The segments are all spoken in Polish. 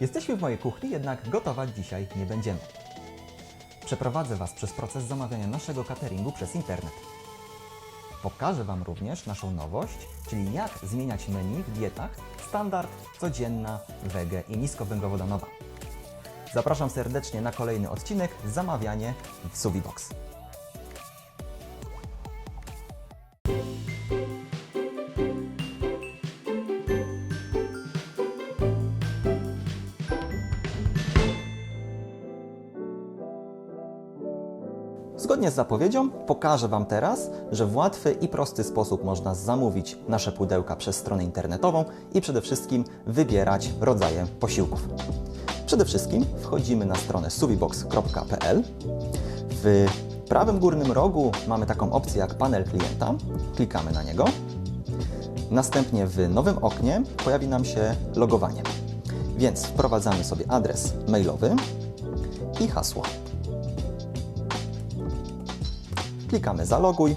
Jesteśmy w mojej kuchni, jednak gotować dzisiaj nie będziemy. Przeprowadzę Was przez proces zamawiania naszego cateringu przez internet. Pokażę Wam również naszą nowość, czyli jak zmieniać menu w dietach standard, codzienna, wege i niskowęglowodanowa. Zapraszam serdecznie na kolejny odcinek Zamawianie w Subibox. Zgodnie z zapowiedzią pokażę Wam teraz, że w łatwy i prosty sposób można zamówić nasze pudełka przez stronę internetową i przede wszystkim wybierać rodzaje posiłków. Przede wszystkim wchodzimy na stronę suvibox.pl. W prawym górnym rogu mamy taką opcję jak panel klienta. Klikamy na niego. Następnie w nowym oknie pojawi nam się logowanie. Więc wprowadzamy sobie adres mailowy i hasło. Klikamy zaloguj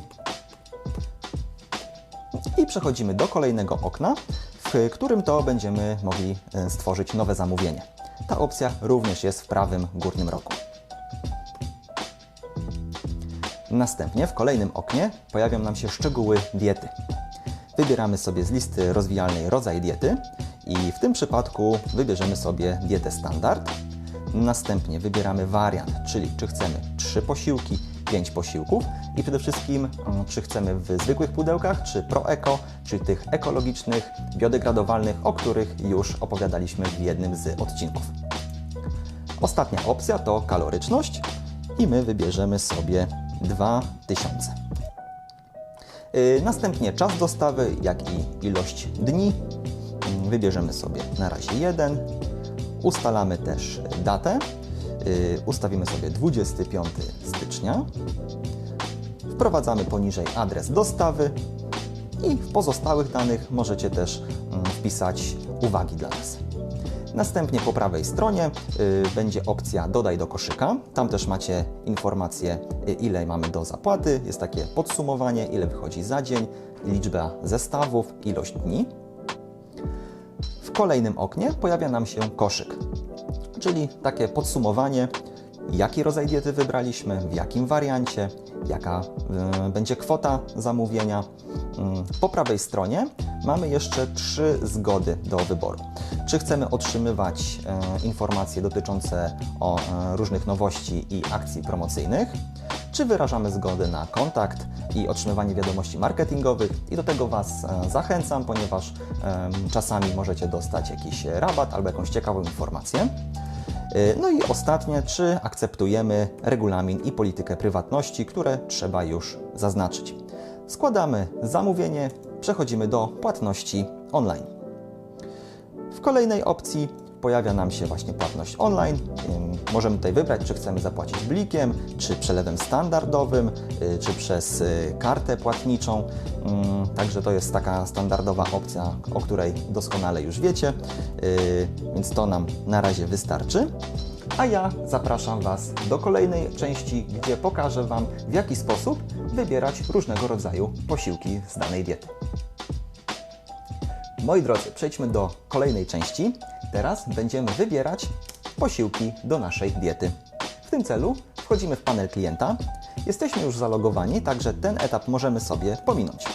i przechodzimy do kolejnego okna, w którym to będziemy mogli e, stworzyć nowe zamówienie. Ta opcja również jest w prawym górnym rogu. Następnie w kolejnym oknie pojawią nam się szczegóły diety. Wybieramy sobie z listy rozwijalnej rodzaj diety i w tym przypadku wybierzemy sobie dietę standard. Następnie wybieramy wariant, czyli czy chcemy 3 posiłki, 5 posiłków i przede wszystkim mm, czy chcemy w zwykłych pudełkach, czy pro-eko, czy tych ekologicznych, biodegradowalnych, o których już opowiadaliśmy w jednym z odcinków. Ostatnia opcja to kaloryczność i my wybierzemy sobie 2000. Yy, Następnie czas dostawy, jak i ilość dni. Yy, Wybierzemy sobie na razie jeden. Ustalamy też datę. Yy, Ustawimy sobie 25 stycznia. Wprowadzamy poniżej adres dostawy i w pozostałych danych możecie też mm, wpisać uwagi dla nas. Następnie po prawej stronie y, będzie opcja Dodaj do koszyka. Tam też macie informację, y, ile mamy do zapłaty. Jest takie podsumowanie, ile wychodzi za dzień, liczba zestawów, ilość dni. W kolejnym oknie pojawia nam się koszyk, czyli takie podsumowanie, jaki rodzaj diety wybraliśmy, w jakim wariancie, jaka y, będzie kwota zamówienia. Mm, Po prawej stronie mamy jeszcze trzy zgody do wyboru. Czy chcemy otrzymywać e, informacje dotyczące o e, różnych nowości i akcji promocyjnych, czy wyrażamy zgodę na kontakt i otrzymywanie wiadomości marketingowych i do tego Was e, zachęcam, ponieważ czasami możecie dostać jakiś rabat albo jakąś ciekawą informację. Y, No i ostatnie, czy akceptujemy regulamin i politykę prywatności, które trzeba już zaznaczyć. Składamy zamówienie, przechodzimy do płatności online. W kolejnej opcji pojawia nam się właśnie płatność online. Możemy tutaj wybrać, czy chcemy zapłacić blikiem, czy przelewem standardowym, y, czy przez y, kartę płatniczą. Także to jest taka standardowa opcja, o której doskonale już wiecie, Y, więc to nam na razie wystarczy. A ja zapraszam Was do kolejnej części, gdzie pokażę Wam, w jaki sposób wybierać różnego rodzaju posiłki z danej diety. Moi drodzy, przejdźmy do kolejnej części. Teraz będziemy wybierać posiłki do naszej diety. W tym celu wchodzimy w panel klienta. Jesteśmy już zalogowani, także ten etap możemy sobie pominąć.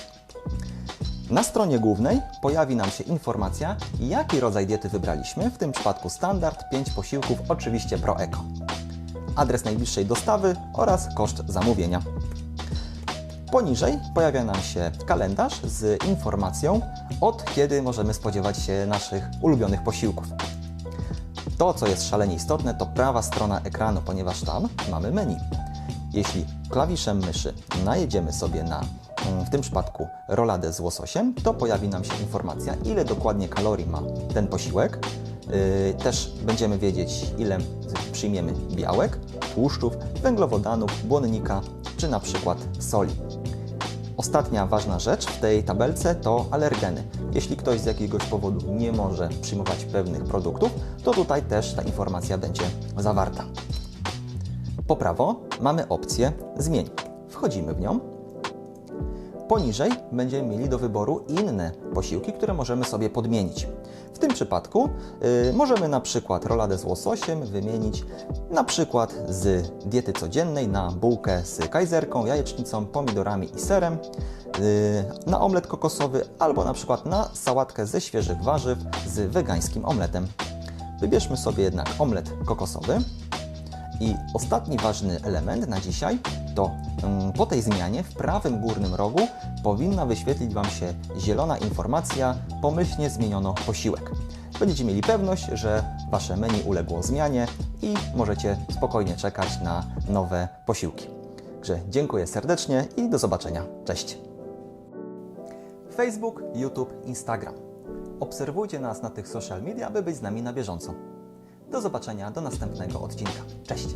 Na stronie głównej pojawi nam się informacja, jaki rodzaj diety wybraliśmy, w tym przypadku standard, 5 posiłków, oczywiście Pro Eco. Adres najbliższej dostawy oraz koszt zamówienia. Poniżej pojawia nam się kalendarz z informacją, od kiedy możemy spodziewać się naszych ulubionych posiłków. To, co jest szalenie istotne, to prawa strona ekranu, ponieważ tam mamy menu. Jeśli klawiszem myszy najedziemy sobie na, mm, w tym przypadku, roladę z łososiem, to pojawi nam się informacja, ile dokładnie kalorii ma ten posiłek. Yy, też będziemy wiedzieć, ile przyjmiemy białek, tłuszczów, węglowodanów, błonnika czy na przykład soli. Ostatnia ważna rzecz w tej tabelce to alergeny. Jeśli ktoś z jakiegoś powodu nie może przyjmować pewnych produktów, to tutaj też ta informacja będzie zawarta. Po prawo mamy opcję Zmień. Wchodzimy w nią. Poniżej będziemy mieli do wyboru inne posiłki, które możemy sobie podmienić. Tym przypadku y, możemy na przykład roladę z łososiem wymienić na przykład z diety codziennej na bułkę z kajzerką, jajecznicą, pomidorami i serem, y, na omlet kokosowy albo na przykład na sałatkę ze świeżych warzyw z wegańskim omletem. Wybierzmy sobie jednak omlet kokosowy. I ostatni ważny element na dzisiaj to mm, po tej zmianie w prawym górnym rogu powinna wyświetlić Wam się zielona informacja pomyślnie zmieniono posiłek. Będziecie mieli pewność, że Wasze menu uległo zmianie i możecie spokojnie czekać na nowe posiłki. Także dziękuję serdecznie i do zobaczenia. Cześć! Facebook, YouTube, Instagram. Obserwujcie nas na tych social media, aby być z nami na bieżąco. Do zobaczenia do następnego odcinka. Cześć!